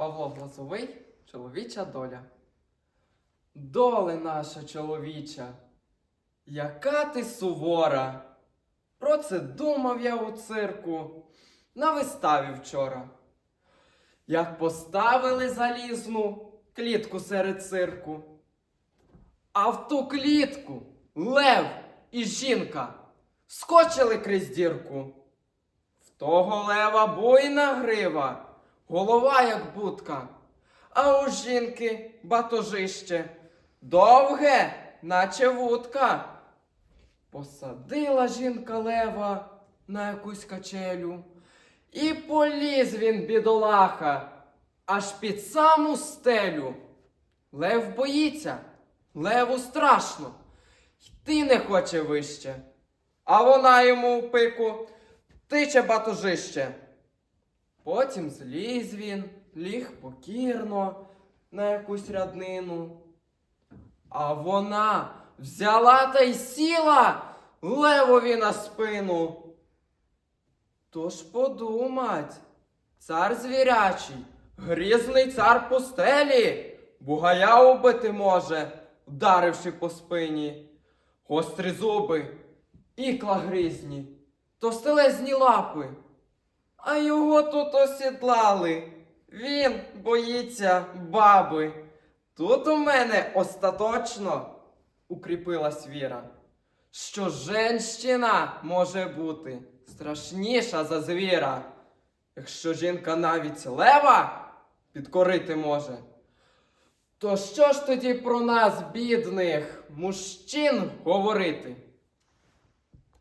Павло Глазовий, чоловіча доля. Доле наша чоловіча, яка ти сувора. Про це думав я у цирку на виставі вчора. Як поставили залізну клітку серед цирку, а в ту клітку лев і жінка скочили крізь дірку. В того лева буйна грива, голова як будка, а у жінки батожище довге, наче вудка. Посадила жінка лева на якусь качелю, і поліз він, бідолаха, аж під саму стелю. Лев боїться, леву страшно, йти не хоче вище. А вона йому в пику тиче батужище. Потім зліз він, ліг покірно на якусь ряднину. А вона взяла та й сіла левові на спину. Тож подумать, цар звірячий, грізний цар пустелі, бугая убити може, вдаривши по спині. Гострі зуби, ікла грізні, товстелезні лапи. А його тут осідлали. Він боїться баби. Тут у мене остаточно укріпилась віра, що женщина може бути страшніша за звіра. Якщо жінка навіть лева підкорити може, то що ж тоді про нас, бідних мужчин, говорити?